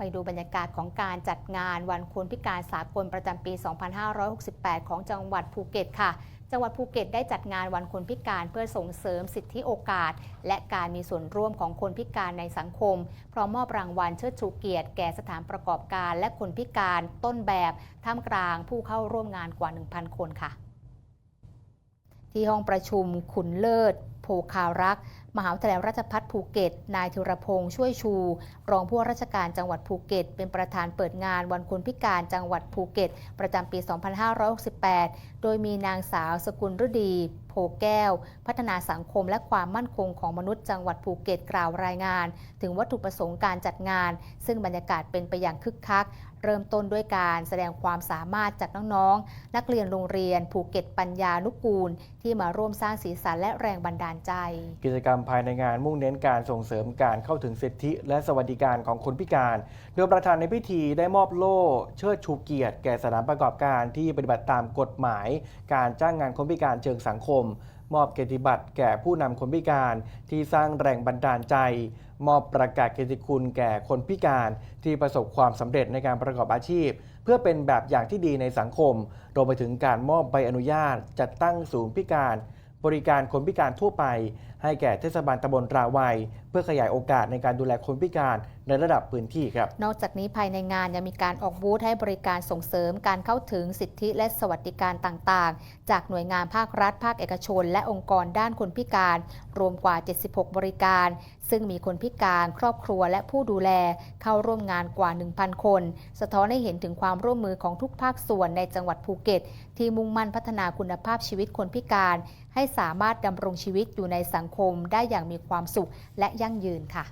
ไปดูบรรยากาศของการจัดงานวันคนพิการสากลประจำปี 2568 ของจังหวัดภูเก็ตค่ะ จังหวัดภูเก็ตได้จัดงานวันคนพิการเพื่อส่งเสริมสิทธิโอกาส และการมีส่วนร่วมของคนพิการในสังคม พร้อมมอบรางวัลเชิดชูเกียรติแก่สถานประกอบการและคนพิการต้นแบบท่ามกลางผู้เข้าร่วมงานกว่า 1,000 คนค่ะ ที่ห้องประชุมขุนเลิศโพคารักษ์มหาวิทยาลัยราชภัฏภูเก็ต นายธีรพงษ์ช่วยชู รองผู้ว่าราชการจังหวัดภูเก็ต เป็นประธานเปิดงานวันคนพิการจังหวัดภูเก็ต ประจำปี 2568 โดยมีนางสาวสกุลฤดีโพแก้ว พัฒนาสังคมและความมั่นคงของมนุษย์จังหวัดภูเก็ตกล่าวรายงาน ถึงวัตถุประสงค์การจัดงาน ซึ่งบรรยากาศเป็นไปอย่างคึกคัก เริ่มต้นด้วยการแสดงความสามารถจากน้องๆ นักเรียนโรงเรียน ภูเก็ตปัญญานุกูล ที่มาร่วมสร้างสีสันและแรงบันดาลใจ กิจกรรมภายในงานมุ่งเน้นการส่งเสริมการเข้าถึงสิทธิ และสวัสดิการของคนพิการ โดยประธานในพิธีได้มอบโล่เชิดชูเกียรติแก่สถานประกอบการที่ปฏิบัติตามกฎหมาย การจ้างงานคนพิการเชิงสังคม มอบเกียรติบัตรแก่ผู้นำคนพิการที่สร้างแรงบันดาลใจ มอบประกาศเกียรติคุณแก่คนพิการ ที่ประสบความสำเร็จในการประกอบอาชีพ เพื่อเป็นแบบอย่างที่ดีในสังคมรวมไปถึงการมอบใบอนุญาตจัดตั้งศูนย์พิการ บริการคนพิการทั่วไป ให้แก่เทศบาลตำบลราวัยเพื่อขยายโอกาสในการดูแลคนพิการในระดับพื้นที่ครับ นอกจากนี้ภายในงานยังมีการออกบูธให้บริการส่งเสริมการเข้าถึงสิทธิและสวัสดิการต่างๆ จากหน่วยงานภาครัฐ ภาคเอกชน และองค์กรด้านคนพิการ รวมกว่า 76 บริการ ซึ่งมีคนพิการครอบครัวและผู้ดูแลเข้าร่วมงานกว่า 1,000 คน สะท้อนให้เห็นถึงความร่วมมือของทุกภาคส่วนในจังหวัดภูเก็ต ที่มุ่งมั่นพัฒนาคุณภาพชีวิตคนพิการ ให้สามารถดำรงชีวิตอยู่ในสังคมได้อย่างมีความสุขและยั่งยืนค่ะ